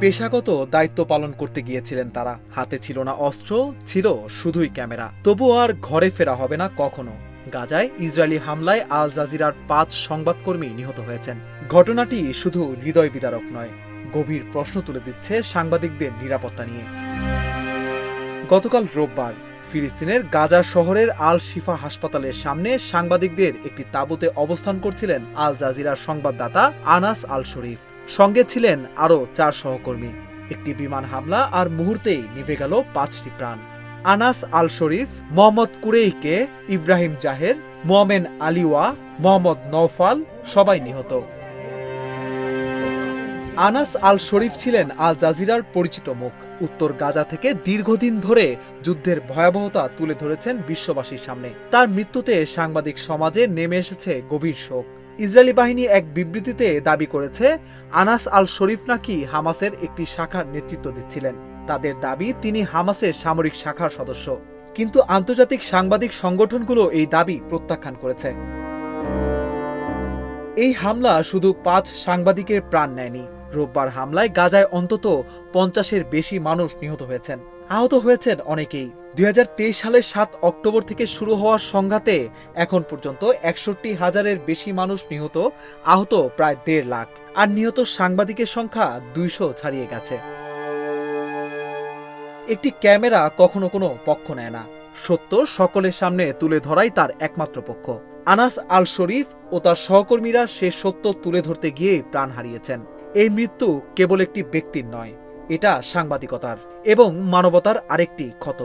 পেশাগত দায়িত্ব পালন করতে গিয়েছিলেন তারা। হাতে ছিল না অস্ত্র, ছিল শুধুই ক্যামেরা। তবুও আর ঘরে ফেরা হবে না কখনো। গাজায় ইসরায়েলি হামলায় আল জাজিরার পাঁচ সংবাদকর্মী নিহত হয়েছেন। ঘটনাটি শুধু হৃদয় বিদারক নয়, গভীর প্রশ্ন তুলে দিচ্ছে সাংবাদিকদের নিরাপত্তা নিয়ে। গতকাল রোববার ফিলিস্তিনের গাজা শহরের আল শিফা হাসপাতালের সামনে সাংবাদিকদের একটি তাঁবুতে অবস্থান করছিলেন আল জাজিরার সংবাদদাতা আনাস আল শরীফ সঙ্গে ছিলেন আরও চার সহকর্মী। একটি বিমান হামলা আর মুহূর্তেই নিভে গেল পাঁচটি প্রাণ। আনাস আল শরীফ মোহাম্মদ কুরেইকে, ইব্রাহিম জাহের মোহামেন আলিওয়া, মোহাম্মদ নৌফাল সবাই নিহত। আনাস আল শরীফ ছিলেন আল জাজিরার পরিচিত মুখ। উত্তর গাজা থেকে দীর্ঘদিন ধরে যুদ্ধের ভয়াবহতা তুলে ধরেছেন বিশ্ববাসীর সামনে। তার মৃত্যুতে সাংবাদিক সমাজে নেমে এসেছে গভীর শোক। ইসরায়েলি বাহিনী এক বিবৃতিতে দাবি করেছে, আনাস আল শরীফ নাকি হামাসের একটি শাখার নেতৃত্ব দিচ্ছিলেন। তাদের দাবি, তিনি হামাসের সামরিক শাখার সদস্য। কিন্তু আন্তর্জাতিক সাংবাদিক সংগঠনগুলো এই দাবি প্রত্যাখ্যান করেছে। এই হামলা শুধু পাঁচ সাংবাদিকের প্রাণ নেয়নি রোববার হামলায় গাজায় অন্তত পঞ্চাশের বেশি মানুষ নিহত হয়েছেন। আহত হয়েছেন অনেকেই। দুই হাজার তেইশ সালের সাত অক্টোবর থেকে শুরু হওয়ার সংঘাতে এখন পর্যন্ত একষট্টি হাজারের বেশি মানুষ নিহত, আহত প্রায় দেড় লাখ। আর নিহত সাংবাদিকের সংখ্যা দুইশো ছাড়িয়ে গেছে। একটি ক্যামেরা কখনো কোনো পক্ষ নেয় না। সত্য, সকলের সামনে তুলে ধরাই তার একমাত্র পক্ষ। আনাস আল শরীফ ও তার সহকর্মীরা সে সত্য তুলে ধরতে গিয়ে প্রাণ হারিয়েছেন। এই মৃত্যু কেবল একটি ব্যক্তির নয় এটা সাংবাদিকতার এবং মানবতার আরেকটি ক্ষত।